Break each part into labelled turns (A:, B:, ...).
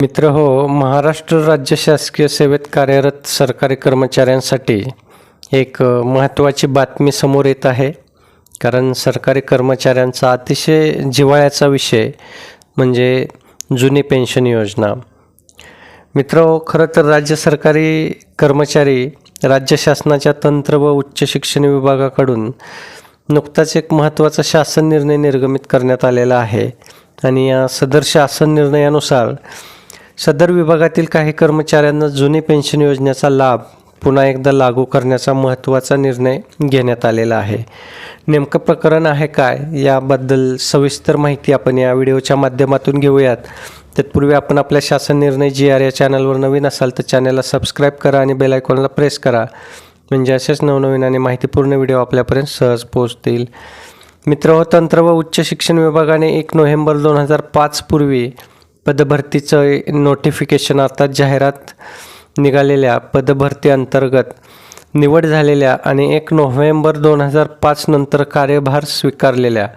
A: मित्र हो महाराष्ट्र राज्य शासकीय सेवेत कार्यरत सरकारी कर्मचाऱ्यांसाठी एक महत्त्वाची बातमी समोर येत आहे. कारण सरकारी कर्मचाऱ्यांचा अतिशय जिव्हाळ्याचा विषय म्हणजे जुनी पेन्शन योजना. मित्र हो, खरं तर राज्य सरकारी कर्मचारी राज्य शासनाच्या तंत्र व उच्च शिक्षण विभागाकडून नुकताच एक महत्त्वाचा शासन निर्णय निर्गमित करण्यात आलेला आहे. आणि या सदर शासन निर्णयानुसार सदर विभागातील काही कर्मचाऱ्यांना जुनी पेन्शन योजनेचा लाभ पुन्हा एकदा लागू करण्याचा महत्त्वाचा निर्णय घेण्यात आलेला आहे. नेमकं प्रकरण आहे काय? याबद्दल सविस्तर माहिती आपण या व्हिडिओच्या माध्यमातून घेऊयात. तत्पूर्वी आपण आपल्या शासन निर्णय जी आर या चॅनलवर नवीन असाल तर चॅनलला सबस्क्राईब करा आणि बेल आयकॉनला प्रेस करा. म्हणजे असेच नवनवीन आणि माहितीपूर्ण व्हिडिओ आपल्यापर्यंत सहज पोहोचतील. मित्र व तंत्र व उच्च शिक्षण विभागाने एक नोव्हेंबर दोन हजार पाच पूर्वी पदभरतीचं नोटिफिकेशन अर्थात जाहिरात निघालेल्या पदभरती अंतर्गत निवड झालेल्या आणि एक नोव्हेंबर दोन हजार पाच नंतर कार्यभार स्वीकारलेल्या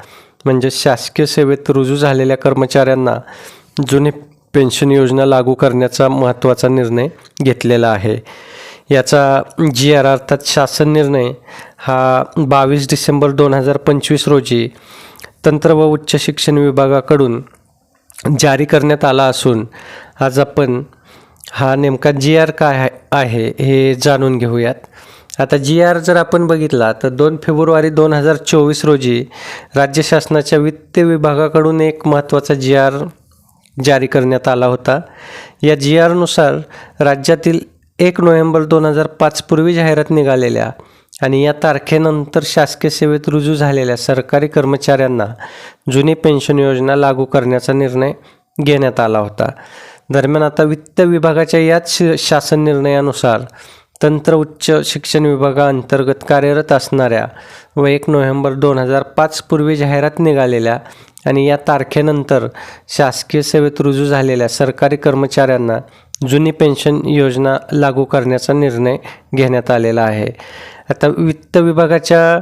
A: म्हणजे शासकीय सेवेत रुजू झालेल्या कर्मचाऱ्यांना जुनी पेन्शन योजना लागू करण्याचा महत्त्वाचा निर्णय घेतलेला आहे. याचा जी आर अर्थात शासन निर्णय हा बावीस डिसेंबर दोन हजार पंचवीस रोजी तंत्र व उच्च शिक्षण विभागाकडून जारी करण्यात आला असून आज आपण हा नेमका जी आर काय आहे- हे जाणून घेऊयात. आता जी आर जर आपण बघितला तर दोन फेब्रुवारी दोन हजार चोवीस रोजी राज्य शासनाच्या वित्त विभागाकडून एक महत्त्वाचा जी आर जारी करण्यात आला होता. या जी आरनुसार राज्यातील एक नोव्हेंबर दोन हजार पाच पूर्वी जाहिरात निघालेल्या आणि या तारखेनंतर शासकीय सेवेत रुजू झालेल्या सरकारी कर्मचाऱ्यांना जुनी पेन्शन योजना लागू करण्याचा निर्णय घेण्यात आला होता. दरम्यान आता वित्त विभागाच्या याच शासन निर्णयानुसार तंत्र उच्च शिक्षण विभागाअंतर्गत कार्यरत असणाऱ्या व एक नोव्हेंबर दोन हजार पाच पूर्वी जाहिरात निघालेल्या आणि या तारखेनंतर शासकीय सेवेत रुजू झालेल्या सरकारी कर्मचाऱ्यांना जुनी पेन्शन योजना लागू करण्याचा निर्णय घेण्यात आलेला आहे. आता वित्त विभागाच्या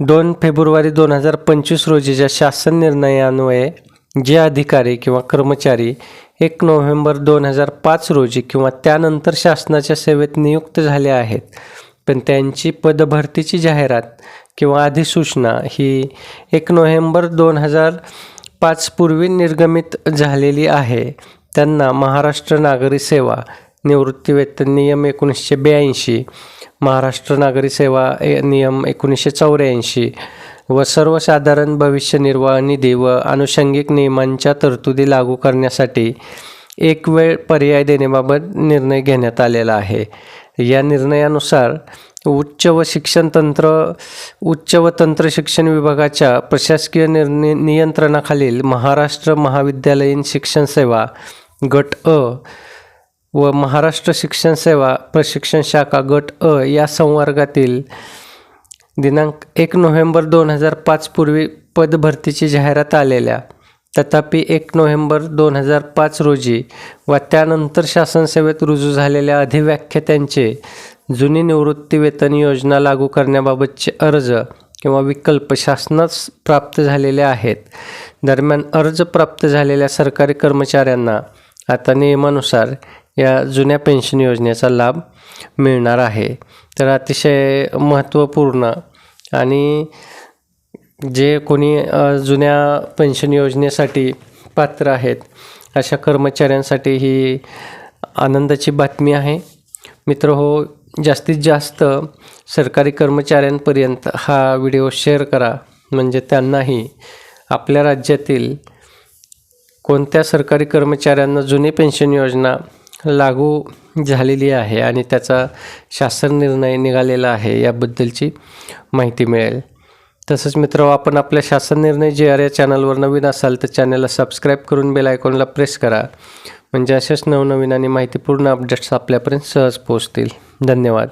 A: दोन फेब्रुवारी दोन हजार पंचवीस रोजीच्या शासन निर्णयान्वये जे अधिकारी किंवा कर्मचारी एक नोव्हेंबर दोन हजार पाच रोजी किंवा त्यानंतर शासनाच्या सेवेत नियुक्त झाले आहेत. पण त्यांची पदभरतीची जाहिरात किंवा अधिसूचना ही एक नोव्हेंबर दोन हजार पाचपूर्वी निर्गमित झालेली आहे. त्यांना महाराष्ट्र नागरी सेवा निवृत्तीवेतन नियम एकोणीसशे ब्याऐंशी महाराष्ट्र नागरी सेवा ए- नियम एकोणीसशे चौऱ्याऐंशी व सर्वसाधारण भविष्य निर्वाह निधी व आनुषंगिक नियमांच्या तरतुदी लागू करण्यासाठी एक वेळ पर्याय देण्याबाबत निर्णय घेण्यात आलेला आहे. या निर्णयानुसार उच्च व शिक्षण तंत्र उच्च व तंत्र शिक्षण विभागाच्या प्रशासकीय निर्णय नियंत्रणाखालील महाराष्ट्र महाविद्यालयीन शिक्षण सेवा गट अ व महाराष्ट्र शिक्षण सेवा प्रशिक्षण शाखा गट अ या संवर्गातील दिनांक एक नोव्हेंबर दोन हजार पाच पूर्वी पदभरतीची जाहिरात आलेल्या. तथापि एक नोव्हेंबर दोन हजार पाच रोजी व त्यानंतर शासनसेवेत रुजू झालेल्या अधिव्याख्यात्यांचे जुनी निवृत्तीवेतन योजना लागू करण्याबाबतचे अर्ज किंवा विकल्प शासनास प्राप्त झालेले आहेत. दरम्यान अर्ज प्राप्त झालेल्या सरकारी कर्मचाऱ्यांना आता नियमानुसार या जुन्या पेन्शन योजनेचा लाभ मिळणार आहे. तर अतिशय महत्त्वपूर्ण आणि जे कोणी जुन्या पेन्शन योजनेसाठी पात्र आहेत अशा कर्मचाऱ्यांसाठी ही आनंदाची बातमी आहे. मित्र हो जास्तीत जास्त सरकारी कर्मचाऱ्यांपर्यंत हा व्हिडिओ शेअर करा. म्हणजे त्यांनाही आपल्या राज्यातील कोणत्या सरकारी कर्मचाऱ्यांना जुनी पेन्शन योजना लागू झालेली आहे आणि त्याचा शासन निर्णय निघालेला आहे याबद्दलची माहिती मिळेल. तसंच मित्र आपण आपल्या शासन निर्णय जे आर या चॅनलवर नवीन असाल तर चॅनलला सबस्क्राईब करून बेल आयकॉनला प्रेस करा. म्हणजे असेच नवनवीन आणि माहितीपूर्ण अपडेट्स आपल्यापर्यंत सहज पोहोचतील. धन्यवाद.